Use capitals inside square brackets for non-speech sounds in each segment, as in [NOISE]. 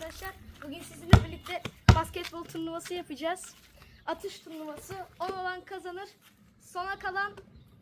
arkadaşlar. Bugün sizinle birlikte basketbol turnuvası yapacağız. Atış turnuvası. 10 olan kazanır. Sona kalan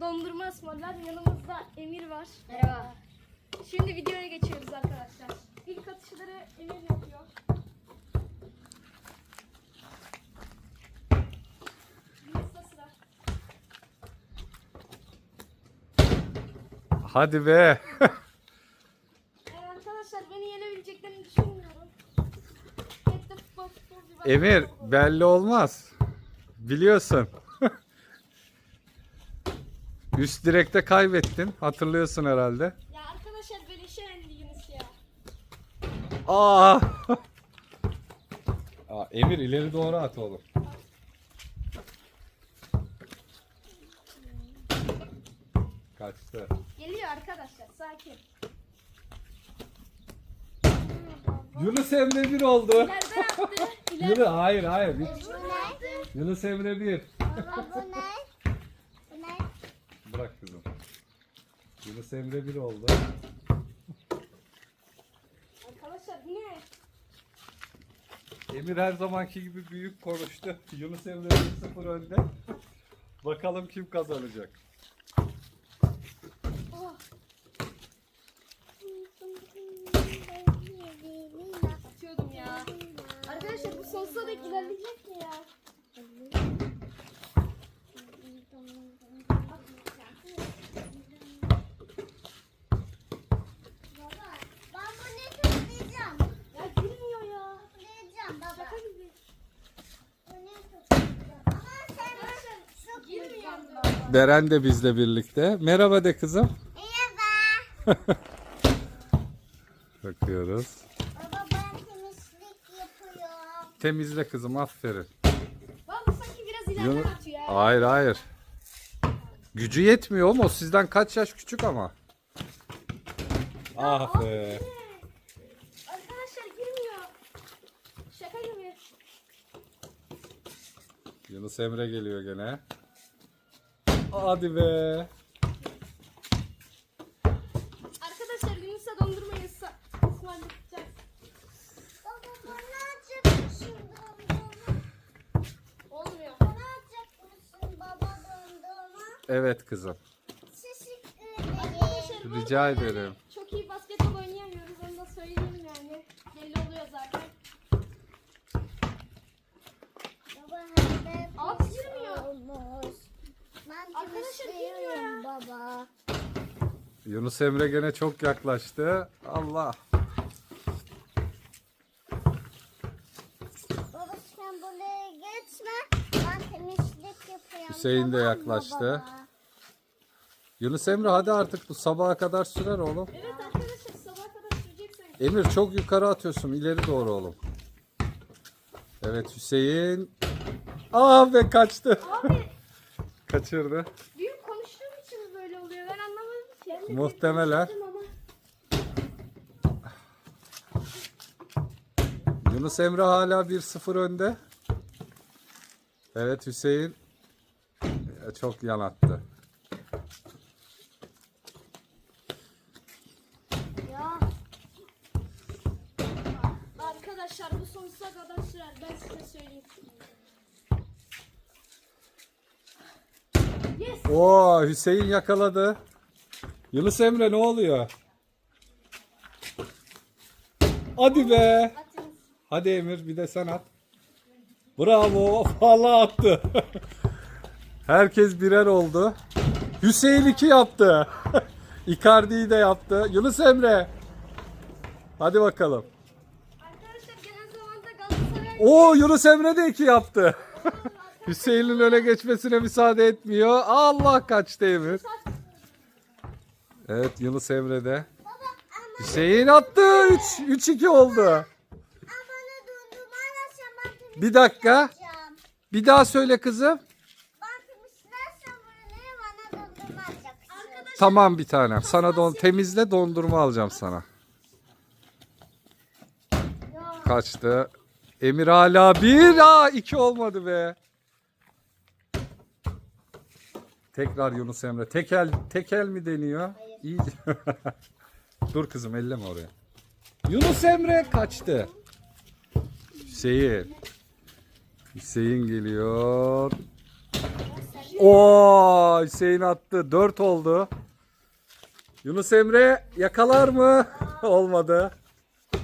dondurma ısmarlar. Yanımızda Emir var. Merhaba. Şimdi videoya geçiyoruz arkadaşlar. İlk atışları Emir yapıyor. Hadi be. [LAUGHS] Yani arkadaşlar beni yenebileceklerini düşünmüyorum. Hep de futbol, futbolcu var. Emir belli olmaz. Biliyorsun. [LAUGHS] Üst direkte kaybettin. Hatırlıyorsun herhalde. Ya arkadaşlar beleşe yendi Yunus ya. Aa. [LAUGHS] Aa, Emir ileri doğru at oğlum. Kaçtı. Geliyor arkadaşlar sakin. Yunus Emre bir oldu. İleride attı. Yunus hayır hayır. Bir- Bu ne? Yunus Emre bir. Baba bu ne? Bu ne? Bırak kızım. Yunus Emre bir oldu. Arkadaşlar bu ne? Emir her zamanki gibi büyük konuştu. Yunus Emre 1-0 önde. Bakalım kim kazanacak. Oh, atıyordum ya. Arkadaşlar bu sonsuza dek ilerleyecek mi ya? Baba ben bunu tutmayacağım. Ya girmiyor ya. Tutmayacağım baba. Şaka gibi. Bunu tutmayacağım. Ama sen çok Girmiyor. Beren de bizle birlikte. Merhaba de kızım. Merhaba. [LAUGHS] Bakıyoruz. Temizle kızım aferin. Vallahi sanki biraz ileriden atıyor ya. Hayır hayır. Gücü yetmiyor ama o sizden kaç yaş küçük ama. Ah be. Arkadaşlar girmiyor. Şaka gibi. Yunus Emre geliyor gene. Hadi be. Evet kızım. Rica ederim. Çok iyi basketbol oynayamıyoruz onu da söyleyeyim yani. Belli oluyor zaten. At girmiyor. Arkadaşlar temizliyorum baba. Yunus Emre gene çok yaklaştı. Allah. Baba sen buraya geçme. Ben temizlik yapıyorum. Hüseyin de yaklaştı. Yunus Emre hadi artık bu sabaha kadar sürer oğlum. Evet arkadaşlar sabaha kadar sürecek sanki. Emir çok yukarı atıyorsun. ileri doğru oğlum. Evet Hüseyin. Aa be kaçtı. Abi [LAUGHS] Kaçırdı. büyük konuştuğum için böyle oluyor ben anlamadım ki. Muhtemelen. Yunus Emre hala 1-0 önde. Evet Hüseyin e, çok yan attı. Ya Arkadaşlar bu sonsuza kadar sürer ben size söyleyeyim. Yes. Oo Hüseyin yakaladı. Yunus Emre ne oluyor? Hadi be. Hadi Emir bir de sen at. Bravo. [LAUGHS] Vallahi attı. [LAUGHS] Herkes birer oldu. Hüseyin iki yaptı. [LAUGHS] Icardi'yi de yaptı. Yunus Emre. Hadi bakalım. Arkadaşlar gelen zamanda Galatasaray Oo Yunus Emre de iki yaptı. [LAUGHS] Hüseyin'in öne geçmesine müsaade etmiyor. Allah kaçtı Emir. Evet Yunus Emre de. Hüseyin attı. 3 3-2 oldu. Bir dakika. Bir daha söyle kızım. Ben temizlersem buraya bana dondurma alacaksın. Tamam bir tanem. Sana don temizle dondurma alacağım sana. Kaçtı. Emir hala bir. Aa iki olmadı be. Tekrar Yunus Emre. Tekel tekel mi deniyor? İyi. [LAUGHS] Dur kızım elleme oraya. Yunus Emre kaçtı. Hüseyin. Hüseyin geliyor. Oo Hüseyin attı. 4 oldu. Yunus Emre yakalar mı? [LAUGHS] Olmadı.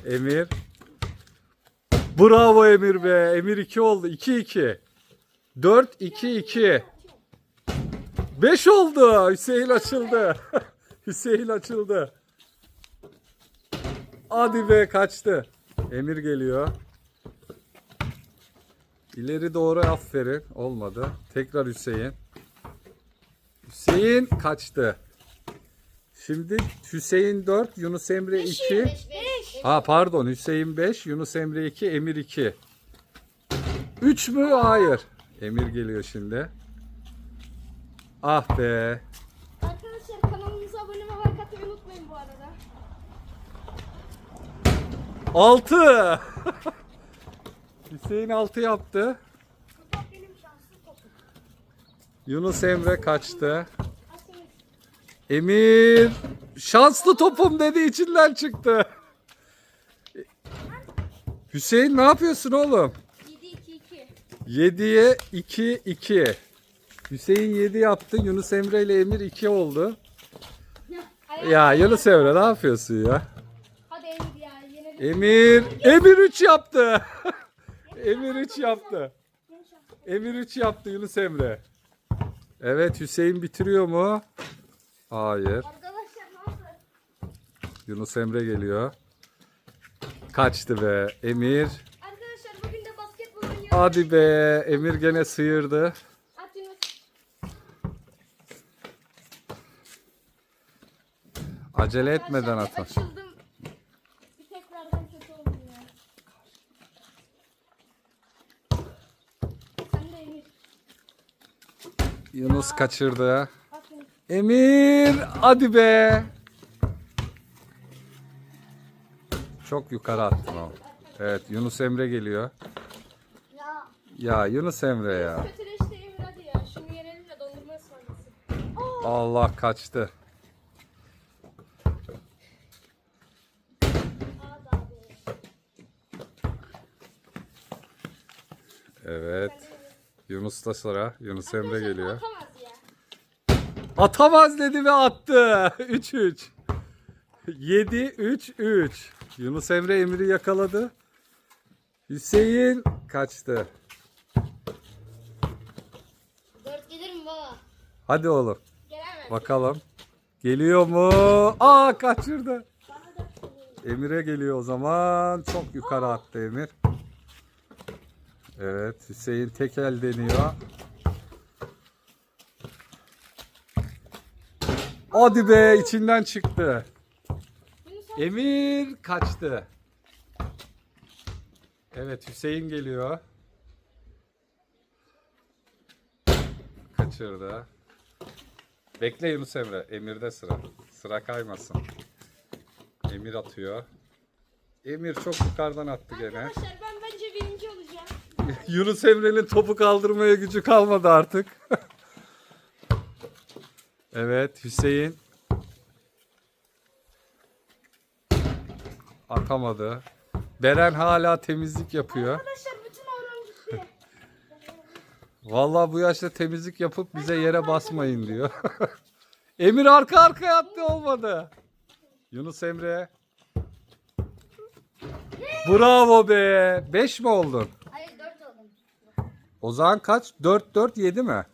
Emir. Bravo Emir be. Emir 2 oldu. 2-2. 4-2-2. 5 oldu. Hüseyin açıldı. [LAUGHS] Hüseyin açıldı. Hadi be kaçtı. Emir geliyor. İleri doğru aferin. Olmadı. Tekrar Hüseyin. Hüseyin kaçtı. Şimdi Hüseyin 4, Yunus Emre 2. Ha pardon Hüseyin 5, Yunus Emre 2, Emir 2. 3 mü? Hayır. Emir geliyor şimdi. Ah be. Arkadaşlar kanalımıza abone ve like atmayı unutmayın bu arada. 6. [LAUGHS] Hüseyin 6 yaptı. Bak benim şanslı topum. Yunus Emre kaçtı. Emir şanslı topum dedi içinden çıktı. Hüseyin ne yapıyorsun oğlum? 7-2-2. 7'ye 2 2. Hüseyin 7 yaptı. Yunus Emre ile Emir 2 oldu. Ya Yunus Emre ne yapıyorsun ya? Hadi Emir ya yenelim. Emir Emir 3 [LAUGHS] yaptı. Emir 3 yaptı. Emir 3 yaptı Yunus Emre. Evet Hüseyin bitiriyor mu? Hayır. Yunus Emre geliyor. Kaçtı be Emir. Arkadaşlar bugün de basketbol oynuyoruz. Hadi be Emir gene sıyırdı. At Yunus. Acele etmeden atın. Açıldım. Bir tekrardan kötü oldum ya. Sen de Emir. Yunus kaçırdı. Yunus. Emir hadi be. Çok yukarı attın o. Evet Yunus Emre geliyor. Ya. Ya Yunus Emre ya. Kötüleşti Emir hadi ya. Şunu yenelim de dondurma ısmarlasın. Allah kaçtı. Evet. Yunus'ta sıra. Yunus Emre geliyor. Atamaz ya. Atamaz dedi ve attı. [LAUGHS] 3-3. 7-3-3. Yunus Emre Emir'i yakaladı. Hüseyin kaçtı. Dört gelir mi baba? Hadi oğlum. Gelemez. Bakalım. Geliyor mu? Aa kaçırdı. Emir'e geliyor o zaman. Çok yukarı attı Emir. Evet Hüseyin tekel deniyor. Hadi be içinden çıktı. Emir kaçtı. Evet Hüseyin geliyor. Kaçırdı. Bekle Yunus Emre. Emir'de sıra. Sıra kaymasın. Emir atıyor. Emir çok yukarıdan attı gene. Arkadaşlar ben bence birinci olacağım. [LAUGHS] Yunus Emre'nin topu kaldırmaya gücü kalmadı artık. [LAUGHS] evet Hüseyin. Atamadı. Beren hala temizlik yapıyor. Arkadaşlar bütün avram gitti. [LAUGHS] Vallahi bu yaşta temizlik yapıp bize yere basmayın diyor. [LAUGHS] Emir arka arkaya attı olmadı. Yunus Emre. Bravo be. 5 mi oldun? Hayır dört oldum. O zaman kaç? 4 4 7 mi?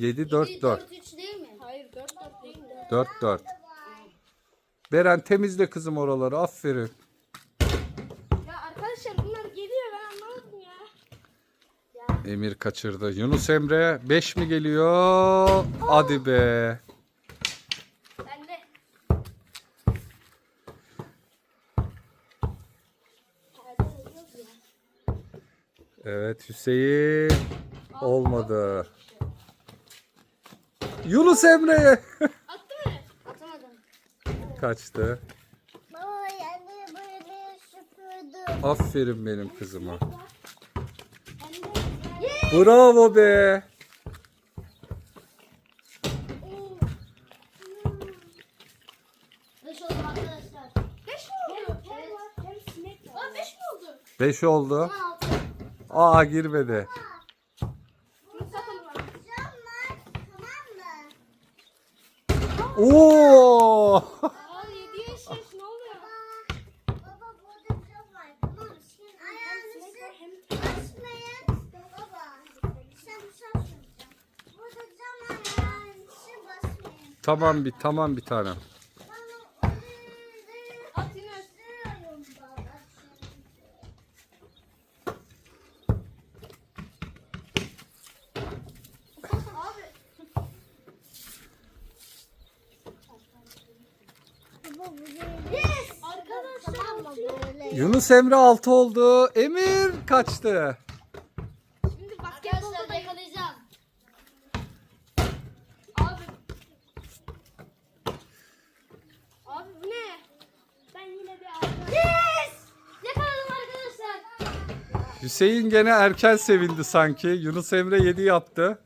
7 4 4. 7 4 4. Dört üç değil mi? Hayır 4 4 değil de. 4 4. Beren temizle kızım oraları. Aferin. Ya arkadaşlar bunlar geliyor ben anlamadım ya. Emir kaçırdı. Yunus Emre 5 mi geliyor? Hadi be. Ben de. Evet Hüseyin. Olmadı. Yunus Emre'ye Attı mı? Atamadım. kaçtı. Baba yani böyle süpürdüm. Aferin benim kızıma. Bravo be. Beş oldu arkadaşlar. 5 mi oldu? Evet. Aa 5 mi oldu? 5 oldu. 16. Aa girmedi. Yumurta konular. Cam var. Tamam mı? Oo! Aa 7 yaş yaş ne oluyor? Baba burada cam var. Tamam mı? Şimdi ayağınızı basmayın. Baba. Sen sen süreceğim. Burada cam var. Ayağınızı basmayın. Tamam bir tamam bir tane. Bana oraya At yine. sürüyorum baba. Abi. Baba buraya. Yes. Arkadaşlar Tamam mı böyle? Yunus Emre 6 oldu. Emir kaçtı. Şimdi basketbolda da yakalayacağım. Abi. Abi bu ne? Ben yine bir aldım. Yes. Yakaladım arkadaşlar. Hüseyin gene erken sevindi sanki. Yunus Emre 7 yaptı.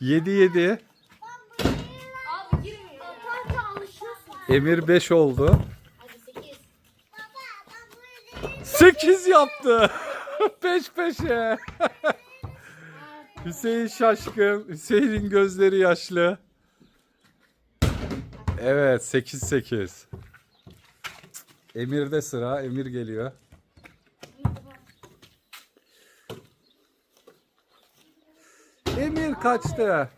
7 7. Abi girmiyor ya. Kanka alışıyorsun. Emir 5 oldu. Hadi 8. Baba ben buraya 8 yaptı. [LAUGHS] Peş peşe. [LAUGHS] Hüseyin şaşkın. Hüseyin'in gözleri yaşlı. Evet 8 8. Emir'de sıra. Emir geliyor. Kaçtı.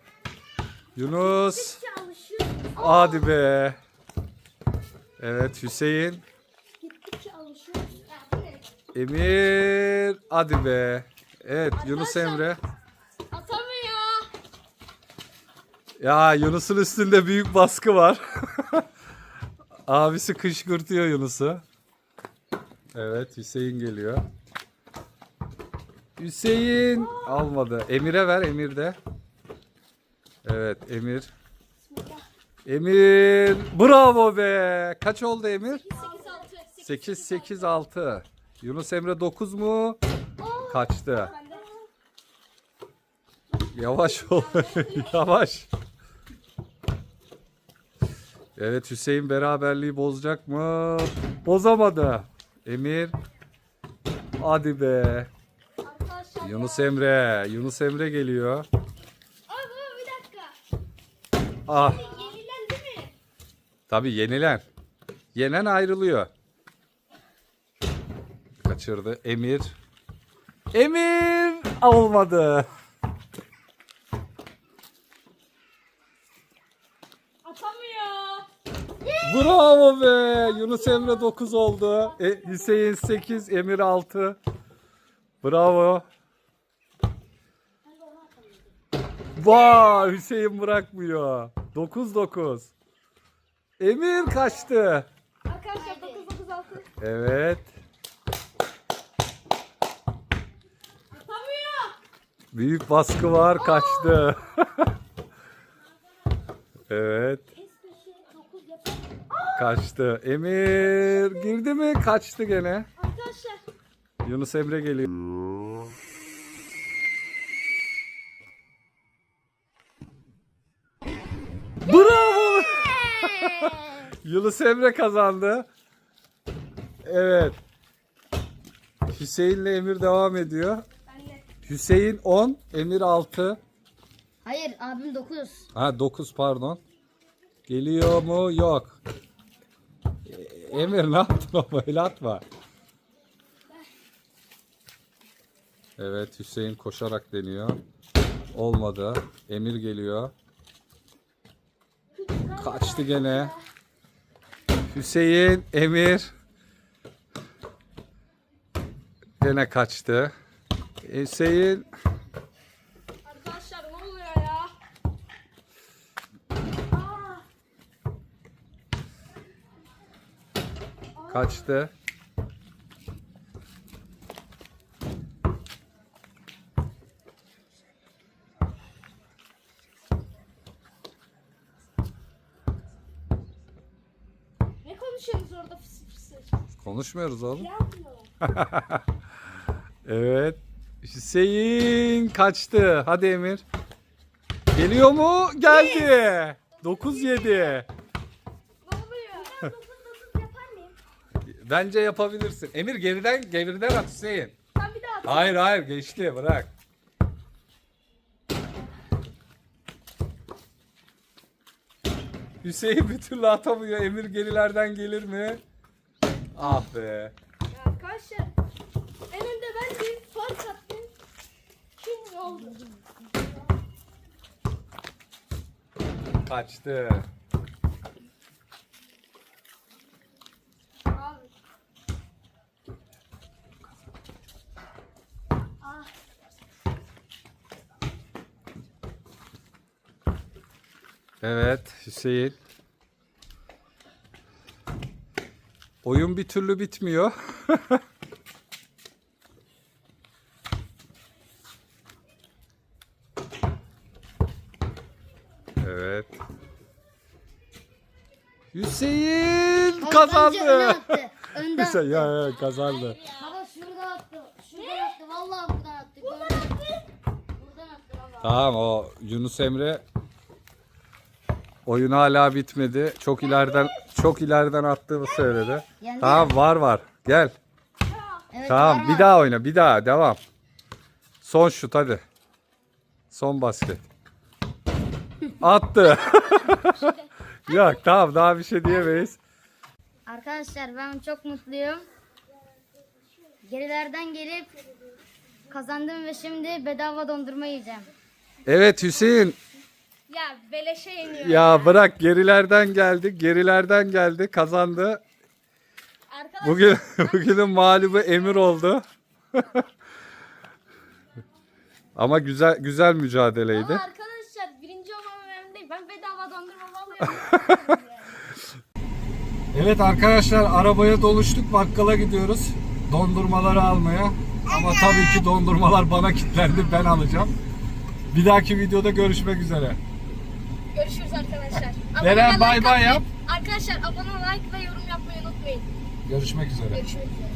Yunus. Hadi be. Evet Hüseyin. Emir. Hadi be. Evet Yunus Emre. Atamıyor. Ya Yunus'un üstünde büyük baskı var. [LAUGHS] Abisi kışkırtıyor Yunus'u. Evet Hüseyin geliyor. Hüseyin almadı. Emir'e ver Emir de. Evet Emir. Emir. Bravo be. Kaç oldu Emir? 8 6. 8 8 6. Yunus Emre 9 mu? Kaçtı. Yavaş ol. [LAUGHS] Yavaş. Evet Hüseyin beraberliği bozacak mı? Bozamadı. Emir. Hadi be. Yunus Emre. Yunus Emre geliyor. Ah. Tabii yenilen. Yenen ayrılıyor. Kaçırdı. Emir. Emir olmadı. Atamıyor. Bravo be. Yunus Emre 9 oldu. E, Hüseyin 8, Emir 6. Bravo. Vay Hüseyin bırakmıyor. 9 9. Emir kaçtı. Arkadaşlar 9 9 6. Evet. Atamıyor. Büyük baskı var kaçtı. [LAUGHS] evet. Kaçtı. Emir girdi mi? Kaçtı gene. Arkadaşlar. Yunus Emre geliyor. Bravo! Yunus Emre kazandı. Evet. Hüseyin'le Emir devam ediyor. Hüseyin 10, Emir 6. Hayır abim 9. Ha 9 pardon. Geliyor mu? Yok. E, Emir ne yaptın o böyle atma. Evet Hüseyin koşarak deniyor. Olmadı. Emir geliyor. Kaçtı gene. Hüseyin, Emir. Gene kaçtı. Hüseyin Arkadaşlar ne oluyor ya? Aa, kaçtı. ne konuşuyorsunuz orada fıs fıs? Konuşmuyoruz oğlum. [LAUGHS] Evet. Hüseyin kaçtı. Hadi Emir. Geliyor mu? Geldi. 9-7. Ne oluyor? 9 9 yapar mıyım? Bence yapabilirsin. Emir geriden geriden at Hüseyin. Sen bir daha at. Hayır hayır geçti bırak. Hüseyin bir türlü atamıyor. Emir gerilerden gelir mi? Ah be. Ya Arkadaşlar en önde ben bir fark attım. Şimdi oldu? Kaçtı. Abi. Ah. Evet Hüseyin. Oyun bir türlü bitmiyor. [LAUGHS] evet. Hüseyin kazandı. Önde [LAUGHS] Hüseyin ya, ya kazandı. Baba şurada attı. Şuradan attı. Vallahi buradan attı. Gördün mü? Buradan attı baba. Tamam o Yunus Emre oyun hala bitmedi. Çok ileriden çok ileriden attığını söyledi. Tamam var var. Gel. Evet, Tamam var bir var. daha oyna. Bir daha devam. Son şut hadi. Son basket. Attı. [LAUGHS] Yok tamam daha bir şey diyemeyiz. Arkadaşlar ben çok mutluyum. Gerilerden gelip kazandım ve şimdi bedava dondurma yiyeceğim. Evet Hüseyin Ya beleşe yeniyor. ya bırak gerilerden geldi. Gerilerden geldi. Kazandı. Arkadaşlar Bugün [LAUGHS] bugünün mağlubu Emir oldu. [LAUGHS] Ama güzel güzel mücadeleydi. ama arkadaşlar birinci olmam önemli değil. Ben bedava dondurma alıyorum. [LAUGHS] Evet arkadaşlar arabaya doluştuk bakkala gidiyoruz. Dondurmaları almaya. Ama tabii ki dondurmalar bana kilitlendi ben alacağım. Bir dahaki videoda görüşmek üzere. Görüşürüz arkadaşlar. Beren, Abone, bay like bay atmayı- yap. Arkadaşlar abone like ve yorum yapmayı unutmayın. Görüşmek üzere. Görüşmek üzere.